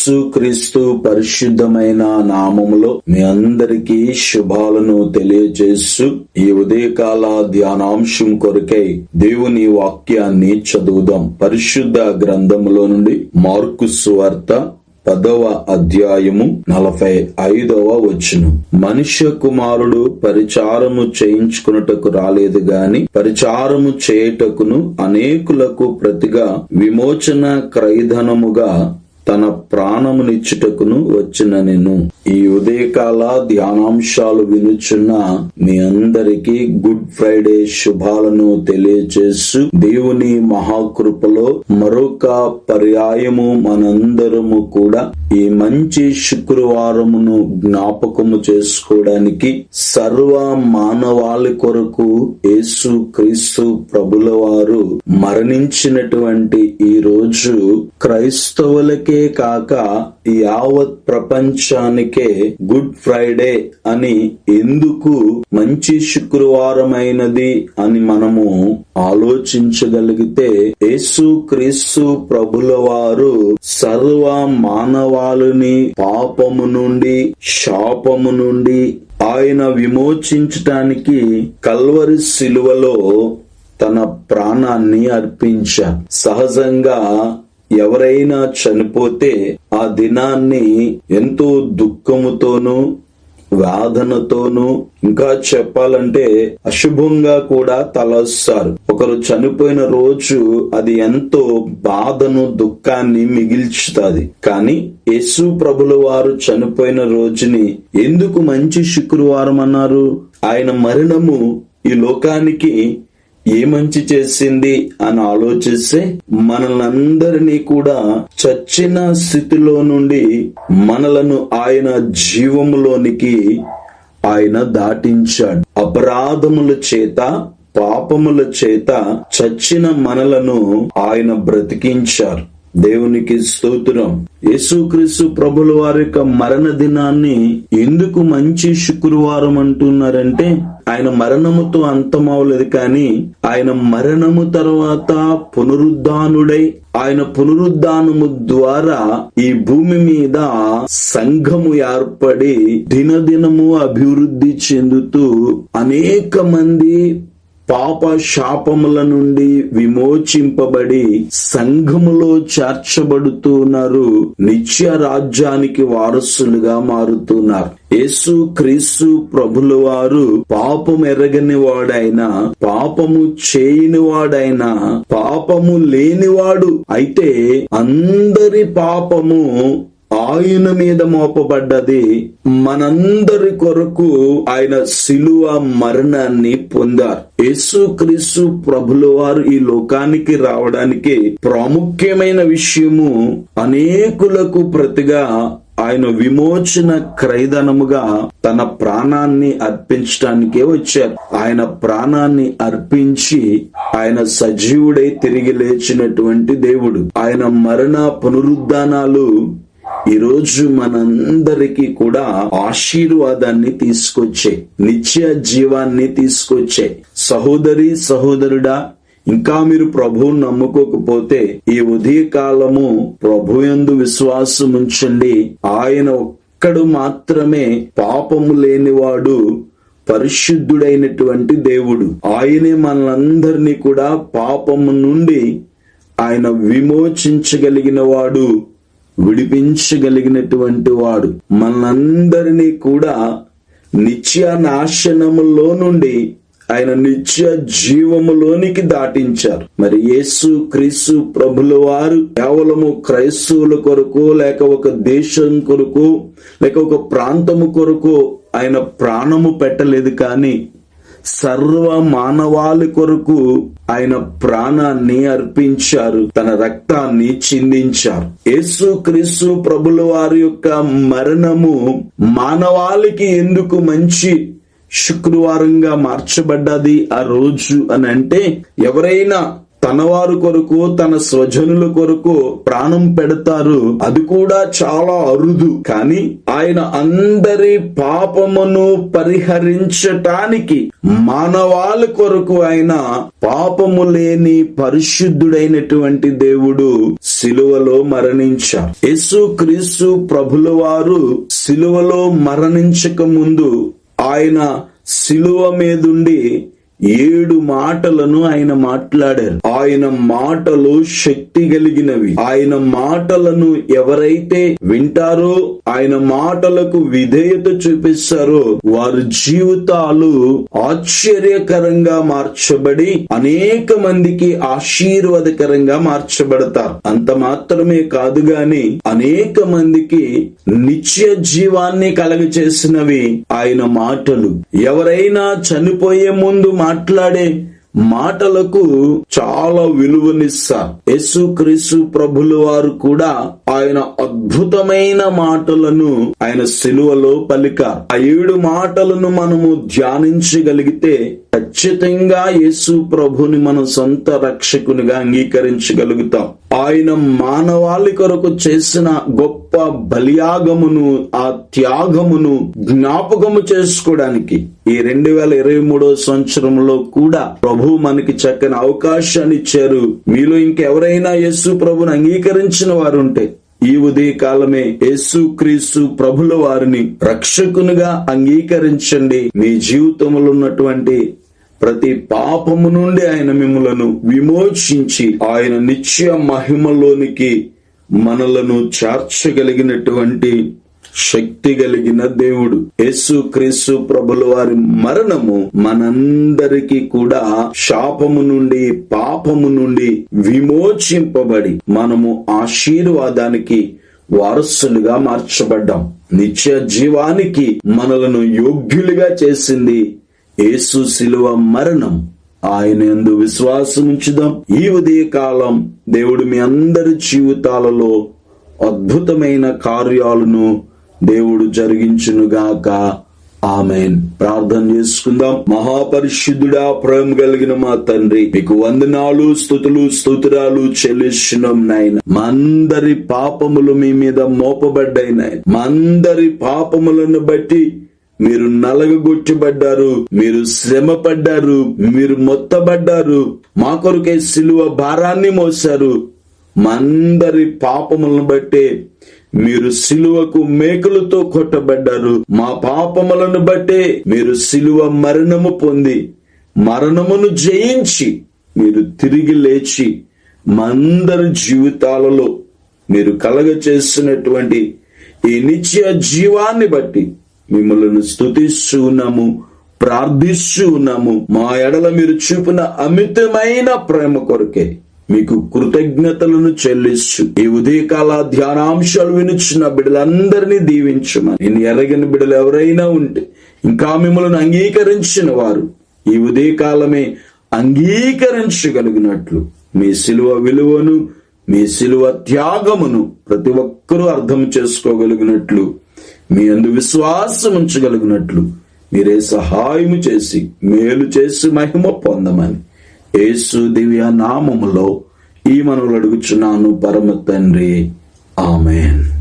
యేసుక్రీస్తు పరిశుద్ధమైన నామములో మీ అందరికీ శుభాలను తెలియజేస్తూ ఈ ఉదయకాల ధ్యానాంశం కొరకై దేవుని వాక్యాన్ని చదువుదాం. పరిశుద్ధ గ్రంథములో నుండి మార్కు సువార్త పదవ అధ్యాయము నలభై ఐదవ వచనం. మనుష్య కుమారుడు పరిచారము చేయించుకున్నటకు రాలేదు గాని పరిచారము చేయుటకును అనేకులకు ప్రతిగా విమోచన క్రైధనముగా తన ప్రాణమునిచ్చుటకును వచ్చిన నేను. ఈ ఉదయకాల ధ్యానాంశాలు వినుచున్న మీ అందరికీ గుడ్ ఫ్రైడే శుభాలను తెలియజేస్తూ దేవుని మహాకృపలో మరొక పర్యాయము మనందరము కూడా ఈ మంచి శుక్రవారమును జ్ఞాపకము చేసుకోవడానికి సర్వ మానవాళి కొరకు యేసు క్రీస్తు ప్రభుల వారు మరణించినటువంటి ఈ రోజు క్రైస్తవులకి కాక యావత్ ప్రపంచానికే గుడ్ ఫ్రైడే అని ఎందుకు మంచి శుక్రవారమైనది అని మనము ఆలోచించగలిగితే యేసు క్రీస్తు ప్రభుల వారు సర్వ మానవాళిని పాపము నుండి శాపము నుండి ఆయన విమోచించటానికి కల్వరి శిలువలో తన ప్రాణాన్ని అర్పించారు. సహజంగా ఎవరైనా చనిపోతే ఆ దినాన్ని ఎంతో దుఃఖముతోనూ వేదనతోనూ ఇంకా చెప్పాలంటే అశుభంగా కూడా తలస్తారు. ఒకరు చనిపోయిన రోజు అది ఎంతో బాధను దుఃఖాన్ని మిగిల్చుతుంది. కానీ యేసు ప్రభుల వారు చనిపోయిన రోజుని ఎందుకు మంచి శుక్రవారం అన్నారు? ఆయన మరణము ఈ లోకానికి ఏ మంచి చేసింది అని ఆలోచిస్తే మనలందరినీ కూడా చచ్చిన స్థితిలో నుండి మనలను ఆయన జీవములోనికి ఆయన దాటించాడు. అపరాధముల చేత పాపముల చేత చచ్చిన మనలను ఆయన బ్రతికించారు. దేవునికి స్తోత్రం. యేసుక్రీస్తు ప్రభుల వారి యొక్క మరణ దినాన్ని ఎందుకు మంచి శుక్రవారం అంటున్నారంటే ఆయన మరణముతో అంతమవలేదు కానీ ఆయన మరణము తర్వాత పునరుద్ధానుడై ఆయన పునరుద్ధానము ద్వారా ఈ భూమి మీద సంఘము ఏర్పడి దినదినము అభివృద్ధి చెందుతూ అనేక మంది పాప శాపముల నుండి విమోచింపబడి సంఘములో చేర్చబడుతున్నారు నిత్య రాజ్యానికి వారసులుగా మారుతున్నారు. యేసు క్రీస్తు ప్రభుల వారు పాపం ఎరగని వాడైనా పాపము చేయని వాడైనా పాపము లేనివాడు అయితే అందరి పాపము ఆయన మీద మోపబడ్డది మనందరి కొరకు ఆయన శిలువ మరణాన్ని పొందారు. యేసు క్రీస్తు ప్రభుల వారు ఈ లోకానికి రావడానికి ప్రాముఖ్యమైన విషయము అనేకులకు ప్రతిగా ఆయన విమోచన క్రైదనముగా తన ప్రాణాన్ని అర్పించడానికే వచ్చారు. ఆయన ప్రాణాన్ని అర్పించి ఆయన సజీవుడై తిరిగి లేచినటువంటి దేవుడు. ఆయన మరణ పునరుద్ధానాలు ఈ రోజు మనందరికీ కూడా ఆశీర్వాదాన్ని తీసుకొచ్చే నిత్య జీవాన్ని తీసుకొచ్చే సహోదరి సహోదరుడా ఇంకా మీరు ప్రభువు నమ్ముకోకపోతే ఈ ఉదయ కాలము ప్రభు యందు విశ్వాసం ఉంచండి ఆయన ఒక్కడు మాత్రమే పాపము లేనివాడు పరిశుద్ధుడైనటువంటి దేవుడు. ఆయనే మనలందరినీ కూడా పాపము నుండి ఆయన విమోచించగలిగిన వాడు విడిపించగలిగినటువంటి వాడు మనందరినీ కూడా నిత్య నాశనములో నుండి ఆయన నిత్య జీవములోనికి దాటించారు. మరి యేసు క్రీస్తు ప్రభుల వారు కేవలము క్రైస్తవుల కొరకు లేక ఒక దేశం కొరకు లేక ఒక ప్రాంతము కొరకు ఆయన ప్రాణము పెట్టలేదు కానీ సర్వ మానవాళి కొరకు ఆయన ప్రాణాన్ని అర్పించారు. తన రక్తాన్ని చిందించారు. యేసు క్రీస్తు ప్రభుల వారి యొక్క మరణము మానవాళికి ఎందుకు మంచి శుక్రవారంగా మార్చబడ్డది ఆ రోజు అని అంటే ఎవరైనా తనవారు కొరకు తన స్వజనుల కొరకు ప్రాణం పెడతారు. అది కూడా చాలా అరుదు. కానీ ఆయన అందరి పాపమును పరిహరించటానికి మానవాళి కొరకు ఆయన పాపము లేని పరిశుద్ధుడైనటువంటి దేవుడు సిలువలో మరణించారు యేసు క్రీస్తు ప్రభుల వారు సిలువలో మరణించక ముందు ఆయన సిలువ మీదుండి ఏడు మాటలను ఆయన మాట్లాడారు. ఆయన మాటలు శక్తి కలిగినవి. ఆయన మాటలను ఎవరైతే వింటారో ఆయన మాటలకు విధేయత చూపిస్తారో వారి జీవితాలు ఆశ్చర్యకరంగా మార్చబడి అనేక మందికి ఆశీర్వాదకరంగా మార్చబడతారు. అంత మాత్రమే కాదు గాని అనేక మందికి నిత్య జీవాన్ని కలగచేసినవి ఆయన మాటలు. ఎవరైనా చనిపోయే ముందు మా మాట్లాడే మాటలకు చాలా విలువనిస్తారు యేసు క్రీస్తు వారు కూడా ఆయన అద్భుతమైన మాటలను ఆయన సిలువలో పలికారు ఆ ఏడు మాటలను మనము ధ్యానించగలిగితే ఖచ్చితంగా యేసు ప్రభుని మన సొంత రక్షకునిగా అంగీకరించగలుగుతాం. ఆయన మానవాళి కొరకు చేసిన గొప్ప బలియాగమును ఆ త్యాగమును జ్ఞాపకము చేసుకోవడానికి ఈ రెండు వేల ఇరవై మూడో సంవత్సరంలో కూడా ప్రభు మనకి చక్కని అవకాశాన్ని ఇచ్చారు. మీలో ఇంకెవరైనా యేసు ప్రభుని అంగీకరించిన వారు ఉంటే ఈ ఉదయ కాలమే యేసు క్రీస్తు ప్రభుల వారిని రక్షకునిగా అంగీకరించండి. మీ జీవితంలో ఉన్నటువంటి ప్రతి పాపము నుండి ఆయన మిమ్మలను విమోచించి ఆయన నిత్య మహిమలోనికి మనలను చార్చగలిగినటువంటి శక్తి కలిగిన దేవుడు. యేసు క్రీస్తు ప్రభుల వారి మరణము మనందరికీ కూడా శాపము నుండి పాపము నుండి విమోచింపబడి మనము ఆశీర్వాదానికి వారసులుగా మార్చబడ్డాం. నిత్య జీవానికి మనలను యోగ్యులుగా చేసింది యేసు శిలువ మరణం. ఆయన ఎందు విశ్వాసం ఉంచుదాం. ఈ ఉదయకాలం దేవుడు మీ అందరి జీవితాలలో అద్భుతమైన కార్యాలను దేవుడు జరిగించునుగాక. ఆమెన్. ప్రార్థన చేసుకుందాం. మహాపరిశుద్ధుడా ప్రేమ కలిగిన మా తండ్రి మీకు వందనాలు స్థుతులు స్తోత్రాలు చెల్లిస్తున్నాం నాయన. మందరి పాపములు మీ మీద మోపబడ్డాయి నాయన. మందరి పాపములను బట్టి మీరు నలగగొట్టబడ్డారు మీరు శ్రమ పడ్డారు మీరు మొత్తబడ్డారు మా కొరకే సిలువ భారాన్ని మోశారు. మందరి పాపములను బట్టే మీరు సిలువకు మేకులతో కొట్టబడ్డారు. మా పాపములను బట్టే మీరు సిలువ మరణము పొంది మరణమును జయించి మీరు తిరిగి లేచి మందరి జీవితాలలో మీరు కలగ చేస్తున్నటువంటి ఈ నిత్య జీవాన్ని బట్టి మిమ్మల్ని స్తుతిస్తూ ఉన్నాము ప్రార్థిస్తూ ఉన్నాము మా ఎడల మీరు చూపిన అమితమైన ప్రేమ కొరకే మీకు కృతజ్ఞతలను చెల్లిస్తూ ఈ ఉదయకాల ధ్యానాంశాలు వినుచున్న బిడ్డలందరినీ దీవించమని. నేను ఎరగని బిడ్డలు ఎవరైనా ఉంటే ఇంకా మిమ్మల్ని అంగీకరించిన వారు ఈ ఉదయకాలమే అంగీకరించగలిగినట్లు. మీ సిలువ విలువను మీ సిలువ త్యాగమును ప్రతి ఒక్కరూ అర్థం చేసుకోగలిగినట్లు. మీ అందు విశ్వాసం ఉంచగలిగినట్లు మీరే సహాయము చేసి మేలు చేసి మహిమ పొందమని యేసు దివ్య నామములో ఈ మనవులు అడుగుచున్నాను పరమ తండ్రి. ఆమెన్.